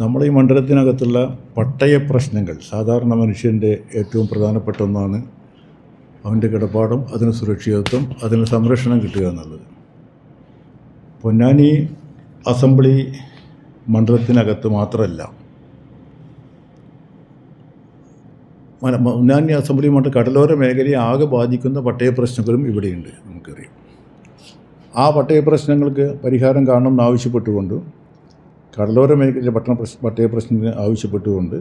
നമ്മുടെ ഈ മണ്ഡലത്തിനകത്തുള്ള പട്ടയ പ്രശ്നങ്ങൾ സാധാരണ മനുഷ്യന്റെ ഏറ്റവും പ്രധാനപ്പെട്ട ഒന്നാണ് അവന്റെ കിടപ്പാടും അതിന് സുരക്ഷിതത്വം അതിന് സംരക്ഷണം കിട്ടുക എന്നുള്ളത്. പൊന്നാനി അസംബ്ലി മണ്ഡലത്തിനകത്ത് മാത്രമല്ല പൊന്നാനി അസംബ്ലി മണ്ഡലം കടലോര മേഖലയെ ആകെ ബാധിക്കുന്ന പട്ടയ പ്രശ്നങ്ങളും ഇവിടെയുണ്ട് നമുക്കറിയാം. ആ പട്ടയ പ്രശ്നങ്ങൾക്ക് പരിഹാരം കാണണം ആവശ്യപ്പെട്ടുകൊണ്ട് കടലോര മേഖലയിലെ പട്ടണ പ്രശ്ന പട്ടയ പ്രശ്നത്തിന് ആവശ്യപ്പെട്ടുകൊണ്ട്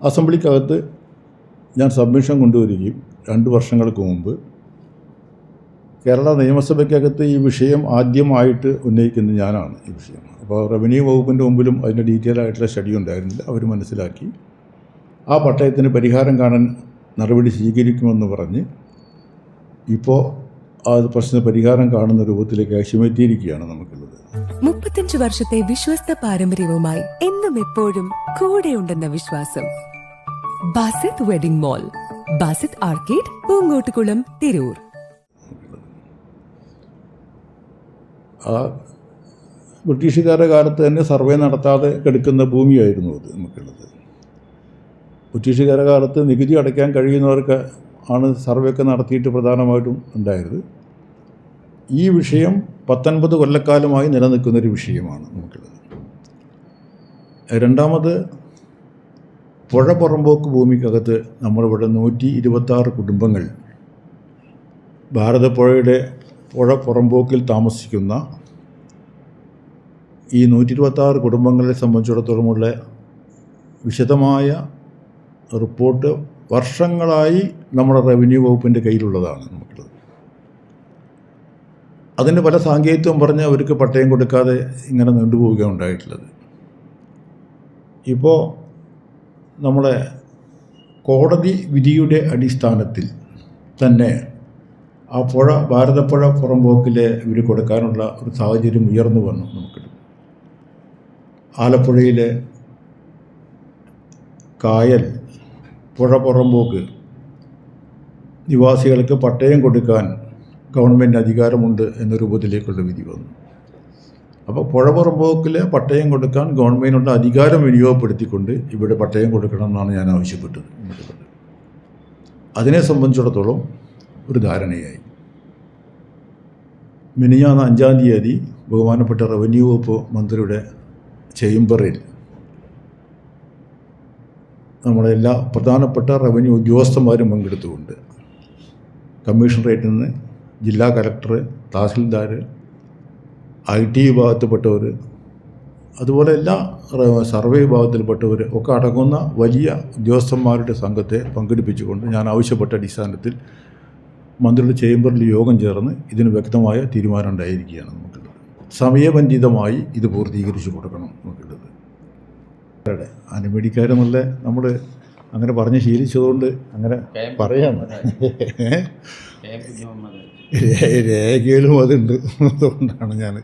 അസംബ്ലിക്കകത്ത് ഞാൻ സബ്മിഷൻ കൊണ്ടുവരികയും രണ്ട് വർഷങ്ങൾക്ക് മുമ്പ് കേരള നിയമസഭയ്ക്കകത്ത് ഈ വിഷയം ആദ്യമായിട്ട് ഉന്നയിക്കുന്നത് ഞാനാണ് ഈ വിഷയം അപ്പോൾ റവന്യൂ വകുപ്പിന്റെ മുമ്പിലും അതിന്റെ ഡീറ്റെയിൽ ആയിട്ടുള്ള സ്റ്റഡി ഉണ്ടായിരുന്നില്ല. അവർ മനസ്സിലാക്കി ആ പട്ടയത്തിന് പരിഹാരം കാണാൻ നടപടി സ്വീകരിക്കുമെന്ന് പറഞ്ഞ് ഇപ്പോൾ ആ പ്രശ്ന പരിഹാരം കാണുന്ന രൂപത്തിലേക്ക് അശ്വമെത്തിയിരിക്കുകയാണ് നമുക്കുള്ളത്. മുപ്പത്തഞ്ച് വർഷത്തെ വിശ്വസ്ത പാരമ്പര്യവുമായി എന്നും എപ്പോഴും കൂടെയുണ്ടെന്ന വിശ്വാസം. Basith wedding mall Basith arcade Poongottukulam Tirur. ആ ബ്രിട്ടീഷുകാരുടെ കാലത്ത് തന്നെ സർവേ നടത്താതെ കെടുക്കുന്ന ഭൂമിയായിരുന്നു അത് നമുക്കുള്ളത്. ബ്രിട്ടീഷുകാരുടെ കാലത്ത് നികുതി അടയ്ക്കാൻ കഴിയുന്നവർക്ക് ആണ് സർവേ ഒക്കെ നടത്തിയിട്ട് പ്രധാനമായിട്ടും ഉണ്ടായത്. ഈ വിഷയം പത്തൊൻപത് കൊല്ലക്കാലമായി നിലനിൽക്കുന്നൊരു വിഷയമാണ് നമുക്കുള്ളത്. രണ്ടാമത് പുഴ പുറമ്പോക്ക് ഭൂമിക്കകത്ത് നമ്മളിവിടെ നൂറ്റി ഇരുപത്താറ് കുടുംബങ്ങൾ ഭാരതപ്പുഴയുടെ പുഴ പുറമ്പോക്കിൽ താമസിക്കുന്ന ഈ നൂറ്റി ഇരുപത്താറ് കുടുംബങ്ങളെ സംബന്ധിച്ചിടത്തോളമുള്ള വിശദമായ റിപ്പോർട്ട് വർഷങ്ങളായി നമ്മുടെ റവന്യൂ വകുപ്പിന്റെ കയ്യിലുള്ളതാണ് നമുക്കുള്ളത്. അതിന് പല സാങ്കേതികത്വം പറഞ്ഞ് അവർക്ക് പട്ടയം കൊടുക്കാതെ ഇങ്ങനെ നീണ്ടുപോവുകയാണ് ഉണ്ടായിട്ടുള്ളത്. ഇപ്പോൾ നമ്മുടെ കോടതി വിധിയുടെ അടിസ്ഥാനത്തിൽ തന്നെ ആ പുഴ ഭാരതപ്പുഴ പുറമ്പോക്കിലെ ഇവർ കൊടുക്കാനുള്ള ഒരു സാഹചര്യം ഉയർന്നു വന്നു നമുക്ക്. ആലപ്പുഴയിലെ കായൽ പുഴ നിവാസികൾക്ക് പട്ടയം കൊടുക്കാൻ ഗവൺമെന്റ് അധികാരമുണ്ട് എന്ന രൂപത്തിലേക്കുള്ള വിധി വന്നു. അപ്പോൾ പുഴ പുറമ്പോക്കിൽ പട്ടയം കൊടുക്കാൻ ഗവൺമെന്റിനുള്ള അധികാരം വിനിയോഗപ്പെടുത്തിക്കൊണ്ട് ഇവിടെ പട്ടയം കൊടുക്കണം എന്നാണ് ഞാൻ ആവശ്യപ്പെട്ടത്. അതിനെ സംബന്ധിച്ചിടത്തോളം ഒരു ധാരണയായി. മിനിഞ്ഞാന്ന് അഞ്ചാം തീയതി ബഹുമാനപ്പെട്ട റവന്യൂ വകുപ്പ് മന്ത്രിയുടെ ചേംബറിൽ നമ്മുടെ എല്ലാ പ്രധാനപ്പെട്ട റവന്യൂ ഉദ്യോഗസ്ഥന്മാരും പങ്കെടുത്തുകൊണ്ട് കമ്മീഷണറേറ്റിൽ നിന്ന് ജില്ലാ കലക്ടർ തഹസിൽദാർ ഐ ടി വിഭാഗത്തിൽപ്പെട്ടവർ അതുപോലെ എല്ലാ സർവേ വിഭാഗത്തിൽപ്പെട്ടവർ ഒക്കെ അടങ്ങുന്ന വലിയ ഉദ്യോഗസ്ഥന്മാരുടെ സംഘത്തെ പങ്കെടുപ്പിച്ചുകൊണ്ട് ഞാൻ ആവശ്യപ്പെട്ട അടിസ്ഥാനത്തിൽ മന്ത്രിയുടെ ചേംബറിൽ യോഗം ചേർന്ന് ഇതിന് വ്യക്തമായ തീരുമാനം ഉണ്ടായിരിക്കുകയാണ് നമുക്കുള്ളത്. സമയബന്ധിതമായി ഇത് പൂർത്തീകരിച്ചു കൊടുക്കണം നമുക്കുള്ളത്. അവരുടെ അനുമതിക്കാരെന്നുള്ള നമ്മൾ അങ്ങനെ പറഞ്ഞ് ശീലിച്ചതുകൊണ്ട് അങ്ങനെ പറയാം. രേഖയിലും അതുണ്ട്. അതുകൊണ്ടാണ് ഞാൻ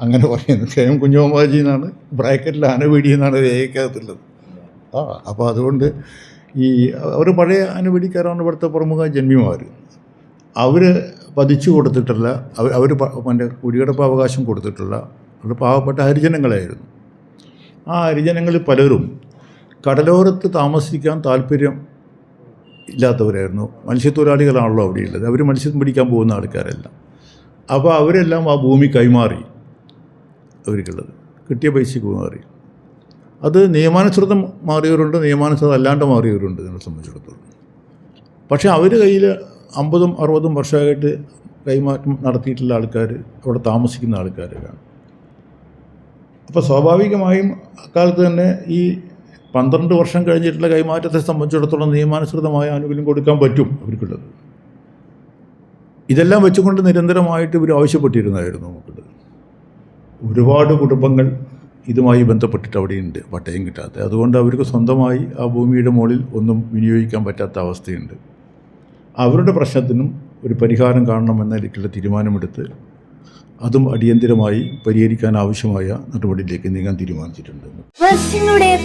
അങ്ങനെ പറയുന്നത്. കെ എം കുഞ്ഞോമാജി എന്നാണ് ബ്രാക്കറ്റിൽ അനവീടി എന്നാണ് രേഖയ്ക്കകത്തുള്ളത്. ആ അപ്പോൾ അതുകൊണ്ട് ഈ അവർ പഴയ അനുവദിക്കാരാണ് ഇവിടുത്തെ പ്രമുഖ ജന്മിമാർ. അവർ പതിച്ചു കൊടുത്തിട്ടുള്ള അവർ അവർ മറ്റേ കുടികിടപ്പ് അവകാശം കൊടുത്തിട്ടുള്ള അവർ പാവപ്പെട്ട ഹരിജനങ്ങളായിരുന്നു. ആ ഹരിജനങ്ങളിൽ പലരും കടലോരത്ത് താമസിക്കാൻ താല്പര്യം ഇല്ലാത്തവരായിരുന്നു. മത്സ്യത്തൊഴിലാളികളാണല്ലോ അവിടെയുള്ളത് അവർ മത്സ്യം പിടിക്കാൻ പോകുന്ന ആൾക്കാരല്ല. അപ്പോൾ അവരെല്ലാം ആ ഭൂമി കൈമാറി അവർക്കുള്ളത്. കിട്ടിയ പൈസ കൈമാറി അത് നിയമാനുസൃതം മാറിയവരുണ്ട് നിയമാനുസൃതം അല്ലാണ്ട് മാറിയവരുണ്ട് ഇതിനെ സംബന്ധിച്ചിടത്തോളം. പക്ഷേ അവർ കയ്യിൽ അമ്പതും അറുപതും വർഷമായിട്ട് കൈമാറ്റം നടത്തിയിട്ടുള്ള ആൾക്കാർ അവിടെ താമസിക്കുന്ന ആൾക്കാരാണ് അപ്പോൾ സ്വാഭാവികമായും അക്കാലത്ത് തന്നെ ഈ പന്ത്രണ്ട് വർഷം കഴിഞ്ഞിട്ടുള്ള കൈമാറ്റത്തെ സംബന്ധിച്ചിടത്തോളം നിയമാനുസൃതമായ ആനുകൂല്യം കൊടുക്കാൻ പറ്റും അവർക്കുള്ളത്. ഇതെല്ലാം വെച്ചുകൊണ്ട് നിരന്തരമായിട്ട് ഇവർ ആവശ്യപ്പെട്ടിരുന്നായിരുന്നു നമുക്കുള്ളത്. ഒരുപാട് കുടുംബങ്ങൾ ഇതുമായി ബന്ധപ്പെട്ടിട്ട് അവിടെയുണ്ട് പട്ടയം കിട്ടാത്ത. അതുകൊണ്ട് അവർക്ക് സ്വന്തമായി ആ ഭൂമിയുടെ മുകളിൽ ഒന്നും വിനിയോഗിക്കാൻ പറ്റാത്ത അവസ്ഥയുണ്ട്. അവരുടെ പ്രശ്നത്തിനും ഒരു പരിഹാരം കാണണമെന്ന നിലയ്ക്കുള്ള തീരുമാനമെടുത്ത് അതും അടിയന്തിരമായി പരിഹരിക്കാൻ ആവശ്യമായ നടപടിയിലേക്ക് നീങ്ങാൻ തീരുമാനിച്ചിട്ടുണ്ട്.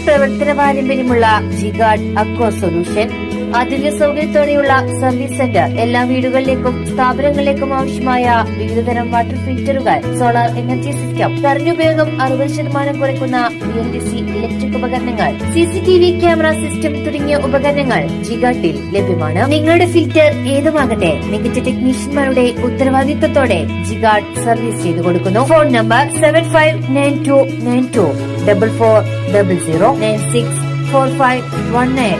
പ്രവർത്തന പാരമ്പര്യമുള്ള അക്വ സൊല്യൂഷൻ ആധുനിക സൗകര്യത്തോടെയുള്ള സർവീസ് സെന്റർ. എല്ലാ വീടുകളിലേക്കും സ്ഥാപനങ്ങളിലേക്കും ആവശ്യമായ വിവിധതരം വാട്ടർ ഫിൽറ്ററുകൾ സോളാർ എനർജി സിസ്റ്റം കറിഞ്ഞുപയോഗം അറുപത് ശതമാനം കുറയ്ക്കുന്ന B L D C electric ഉപകരണങ്ങൾ C C T V camera system തുടങ്ങിയ ഉപകരണങ്ങൾ ജിഗാട്ടിൽ ലഭ്യമാണ്. നിങ്ങളുടെ ഫിൽറ്റർ ഏതുമാകട്ടെ മികച്ച ടെക്നീഷ്യന്മാരുടെ ഉത്തരവാദിത്തത്തോടെ ജിഗാർഡ് സർവീസ് ചെയ്തു കൊടുക്കുന്നു. Phone number seven five nine two nine two double four double zero nine six four five one nine